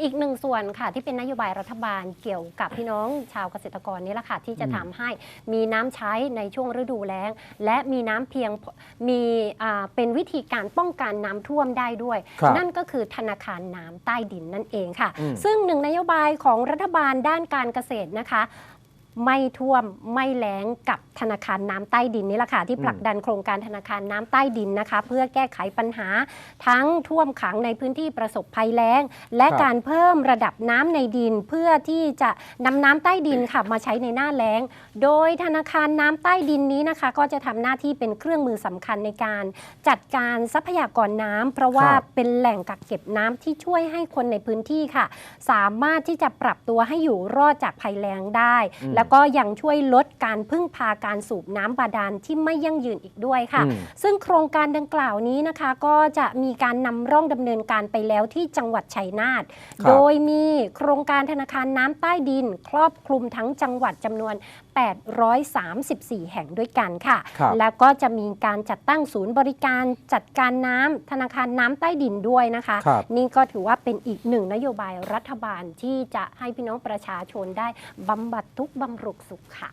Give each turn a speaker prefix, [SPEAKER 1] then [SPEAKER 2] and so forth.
[SPEAKER 1] อีกหนึ่งส่วนค่ะที่เป็นนโยบายรัฐบาลเกี่ยวกับพี่น้องชาวเกษตรกรนี่แหละค่ะที่จะ
[SPEAKER 2] อืม
[SPEAKER 1] ทำให้มีน้ำใช้ในช่วงฤดูแล้ง และมีน้ำเพียงพอมีอ่าเป็นวิธีการป้องกันน้ำท่วมได้ด้วย
[SPEAKER 2] ครับ
[SPEAKER 1] นั่นก็คือธนาคารน้ำใต้ดินนั่นเองค่ะ
[SPEAKER 2] อืม
[SPEAKER 1] ซึ่งหนึ่งนโยบายของรัฐบาลด้านการเกษตรนะคะ ไม่ท่วมไม่แล้งกับธนาคารน้ำใต้ดินนี่แหละค่ะที่
[SPEAKER 2] อืม
[SPEAKER 1] ผลักดันโครงการธนาคารน้ำใต้ดินนะคะ เพื่อแก้ไขปัญหาทั้งท่วมขังในพื้นที่ประสบภัยแล้ง และ
[SPEAKER 2] ครับ
[SPEAKER 1] การเพิ่มระดับน้ำในดิน เพื่อที่จะนำน้ำใต้ดินค่ะมาใช้ในหน้าแล้ง โดยธนาคารน้ำใต้ดินนี้นะคะ ก็จะทำหน้าที่เป็นเครื่องมือสำคัญในการจัดการทรัพยากรน้ำเพราะว่า
[SPEAKER 2] ครับ
[SPEAKER 1] เป็นแหล่งกักเก็บน้ำที่ช่วยให้คนในพื้นที่ค่ะ สามารถที่จะปรับตัวให้อยู่รอดจากภัยแล้งได้
[SPEAKER 2] อืม
[SPEAKER 1] แล้วก็ยังช่วยลดการพึ่งพาการสูบน้ำบาดาลที่ไม่ยั่งยืนอีกด้วยค่ะ
[SPEAKER 2] อืม
[SPEAKER 1] ซึ่งโครงการดังกล่าวนี้นะคะก็จะมีการนำร่องดำเนินการไปแล้วที่จังหวัดชัยนาท
[SPEAKER 2] ครับ
[SPEAKER 1] โดยมีโครงการธนาคารน้ำใต้ดิน ครอบคลุมทั้งจังหวัดจำนวน 834 แห่งด้วยกันค่ะ
[SPEAKER 2] ครับ
[SPEAKER 1] แล้วก็จะมีการจัดตั้งศูนย์บริการจัดการน้ำธนาคารน้ำใต้ดินด้วยนะคะ
[SPEAKER 2] ครับ
[SPEAKER 1] นี่ก็ถือว่าเป็นอีกหนึ่งนโยบายรัฐบาลที่จะให้พี่น้องประชาชนได้บำบัดทุกข์บำรุงสุขค่ะ